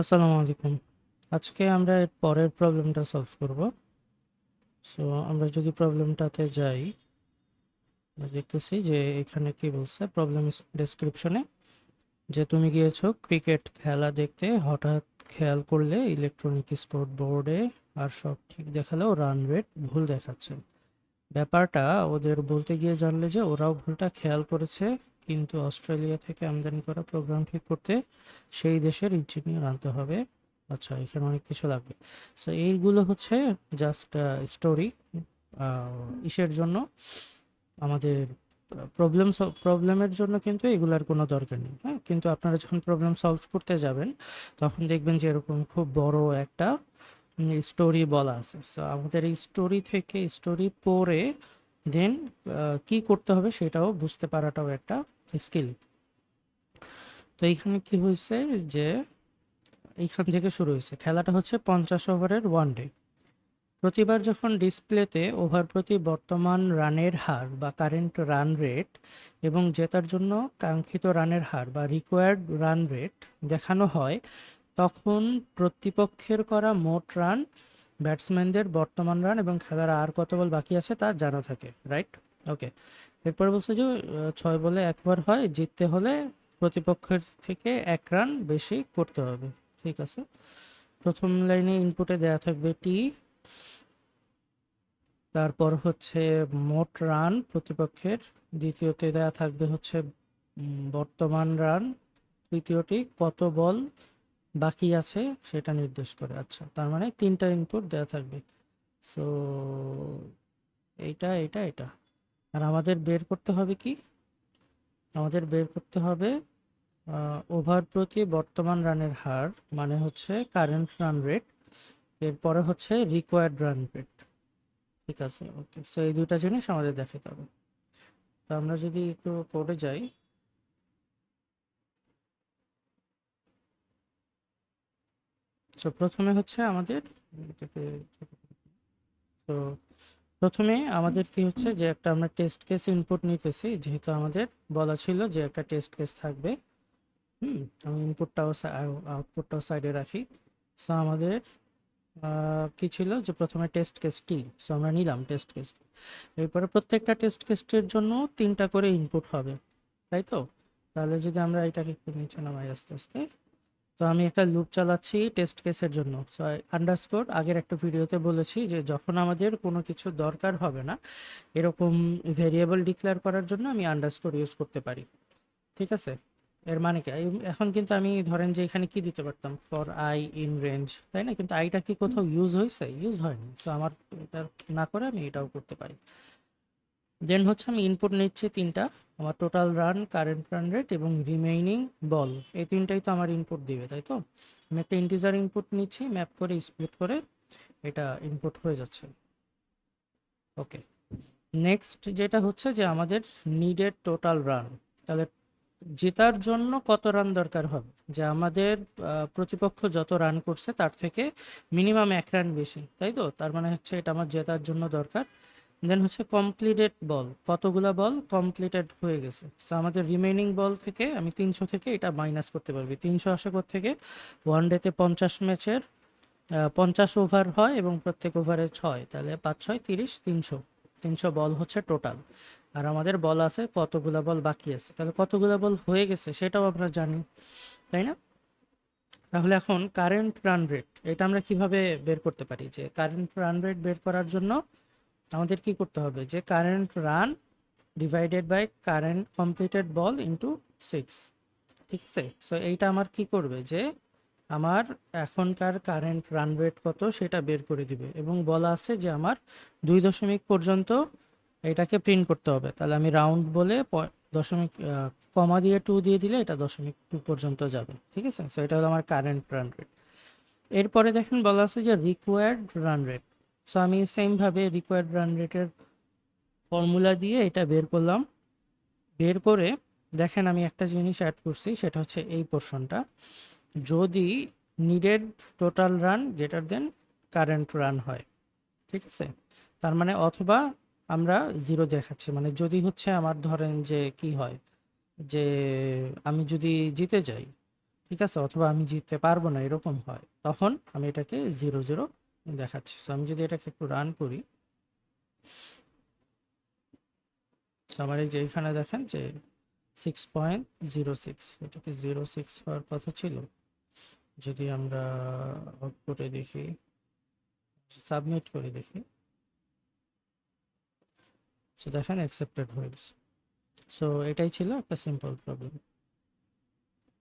আসসালামু আলাইকুম। আজকে আমরা এর পরের প্রবলেমটা সলভ করব। সো আমরা যদি প্রবলেমটাতে যাই, আমরা দেখতেছি যে এখানে কি বলছে প্রবলেম ডেসক্রিপশনে যে তুমি গিয়েছো ক্রিকেট খেলা দেখতে, হঠাৎ খেয়াল করলে ইলেকট্রনিক স্কোর বোর্ডে আর সব ঠিক দেখালেও রান রেট ভুল দেখাচ্ছে। ব্যাপারটা ওদের বলতে গিয়ে জানলে যে ওরাও ভুলটা খেয়াল করেছে কিন্তু অস্ট্রেলিয়া থেকে আমদানি করা প্রোগ্রাম ঠিক করতে সেই দেশের ইঞ্জিনিয়ার আনতে হবে। আচ্ছা এখানে অনেক কিছু লাগবে। সো এইগুলো হচ্ছে জাস্ট স্টোরি ইসের জন্য। আমাদের প্রবলেম প্রবলেমের জন্য কিন্তু এগুলার কোনো দরকার নেই। হ্যাঁ কিন্তু আপনারা যখন প্রবলেম সলভ করতে যাবেন, তখন দেখবেন যে এরকম খুব বড় একটা স্টোরি বলা আছে। সো আমাদের এই স্টোরি থেকে স্টোরি পড়ে দেন কি করতে হবে সেটাও বুঝতে পারাটাও একটা স্কিল তো এইখানে কি হয়েছে যে, এইখান থেকে শুরু হয়েছে। খেলাটা হচ্ছে পঞ্চাশ ওভারের ওয়ান ডে প্রতিবার যখন ডিসপ্লেতে ওভার প্রতি বর্তমান রানের হার বা কারেন্ট রান রেট এবং জেতার জন্য কাঙ্ক্ষিত রানের হার বা রিকোয়ার্ড রান রেট দেখানো হয়, তখন প্রতিপক্ষের করা মোট রান ব্যাটসম্যানদের বর্তমান রান এবং খেলার আর কত বল বাকি আছে তা জানা থাকে রাইট ওকে এরপর বলছে যে ছয় বলে একবার হয়, জিততে হলে প্রতিপক্ষের থেকে এক রান বেশি করতে হবে, ঠিক আছে? প্রথম লাইনে ইনপুটে দেয়া থাকবে টি তারপর হচ্ছে মোট রান প্রতিপক্ষের, দ্বিতীয়তে দেয়া থাকবে হচ্ছে বর্তমান রান, তৃতীয়টি কত বল বাকি আছে, সেটা নির্দেশ করে। আচ্ছা তার মানে তিনটা ইনপুট দেওয়া থাকবে। সো এইটা এটা এটা আর আমাদের বের করতে হবে কি? আমাদের বের করতে হবে ওভার প্রতি বর্তমান রানের হার মানে হচ্ছে কারেন্ট রান রেট এরপরে হচ্ছে রিকোয়ার্ড রান রেট ঠিক আছে ওকে সো এই দুইটা জিনিস আমাদের দেখাতে হবে। তো আমরা যদি একটু কোডে যাই তো প্রথমে হচ্ছে আমাদের তো প্রথমে আমাদের কি হচ্ছে যে একটা আমরা টেস্ট কেস ইনপুট নিতেছি, যেহেতু আমাদের বলা ছিল যে একটা টেস্ট কেস থাকবে। হুম, আমি ইনপুটটাও আউটপুটটাও সাইডে রাখি। সো আমাদের কি ছিল যে প্রথমে টেস্ট কেসটি সো আমরা নিলাম টেস্ট কেস এরপরে প্রত্যেকটা টেস্ট কেসটির জন্য তিনটা করে ইনপুট হবে, তাই তো? তাহলে যদি আমরা এটাকে একটু নিচে নামাই আস্তে আস্তে। তো আমি একটা লুপ চালাচ্ছি টেস্ট কেসের জন্য। সো আন্ডারস্কোর আগের একটা ভিডিওতে বলেছি যে যখন আমাদের কোনো কিছু দরকার হবে না, এরকম ভেরিয়েবল ডিক্লেয়ার করার জন্য আমি আন্ডারস্কোর ইউজ করতে পারি। ঠিক আছে? এর মানে কি? এখন কিন্তু আমি ধরেন যে এখানে কি দিতে পারতাম? ফর আই ইন রেঞ্জ তাই না? কিন্তু আইটা কি কোথাও ইউজ হয়েছে? ইউজ হয়নি। সো আমার এটা না করে আমি এটাও করতে পারি। দেন হচ্ছে আমি ইনপুট নিচ্ছি তিনটা, আমার total run current run rate এবং রিমেইনিং বল এই তিনটাই তো আমার ইনপুট দিবে, তাই তো? আমি একটা ইন্টিজার ইনপুট নিচ্ছি ম্যাপ করে স্প্লিট করে, এটা ইনপুট হয়ে যাচ্ছে। ওকে নেক্সট যেটা হচ্ছে যে আমাদের নিডেড টোটাল রান তাহলে জেতার জন্য কত রান দরকার হবে? যে আমাদের প্রতিপক্ষ যত রান করছে, তার থেকে মিনিমাম এক রান বেশি, তাই তো? তার মানে হচ্ছে এটা আমার জেতার জন্য দরকার। দেন হচ্ছে কমপ্লিটেড বল কতগুলা বল কমপ্লিটেড হয়ে গেছে। সো আমাদের রিমেইনিং বল থেকে আমি তিনশো থেকে এটা মাইনাস করতে পারবি। তিনশো আসে থেকে ওয়ান ডেতে পঞ্চাশ ম্যাচের পঞ্চাশ ওভার হয় এবং প্রত্যেক ওভারে ছয়। তাহলে পাঁচ, ছয়, তিরিশ, তিনশো। তিনশো বল হচ্ছে টোটাল আর আমাদের বল আছে কতগুলা বল বাকি আছে। তাহলে কতগুলা বল হয়ে গেছে সেটাও আমরা জানি, তাই না? তাহলে এখন কারেন্ট রান রেট এটা আমরা কীভাবে বের করতে পারি? যে কারেন্ট রান রেট বের করার জন্য আমাদের কি করতে হবে? যে current run divided by current completed ball into six ঠিক আছে? সো এইটা আমার কি করবে? যে আমার এখনকার কারেন্ট রান রেট কত সেটা বের করে দিবে। এবং বলা আছে যে আমার দুই দশমিক পর্যন্ত এটাকে প্রিন্ট করতে হবে। তাহলে আমি রাউন্ড বলে দশমিক কমা দিয়ে টু দিয়ে দিলে এটা দশমিক টু পর্যন্ত যাবে। ঠিক আছে? সো এটা হলো আমার কারেন্ট রান রেট এরপরে দেখেন বলা আছে যে রিকোয়ার্ড রান রেট সো আমি সেমভাবে রিকোয়ার্ড রান রেটের ফর্মুলা দিয়ে এটা বের করলাম। বের করে দেখেন আমি একটা জিনিস অ্যাড করছি, সেটা হচ্ছে এই পোর্শনটা যদি needed total run greater then current run হয়, ঠিক আছে? তার মানে অথবা আমরা জিরো দেখাচ্ছি মানে যদি হচ্ছে আমার ধরেন যে কি হয়, যে আমি যদি জিতে যাই, ঠিক আছে? অথবা আমি জিততে পারব না, এরকম হয়, তখন আমি এটাকে জিরো জিরো দেখাচ্ছি। সো আমি যদি এটাকে একটু রান করি। আমার এই যে এখানে দেখেন যে সিক্স পয়েন্ট জিরো সিক্স এটাকে জিরো সিক্স হওয়ার কথা ছিল। যদি আমরা আউটপুটে দেখি সাবমিট করে দেখি। সো দেখেন অ্যাকসেপ্টেড হয়ে গেছে। সো এটাই ছিল একটা সিম্পল প্রবলেম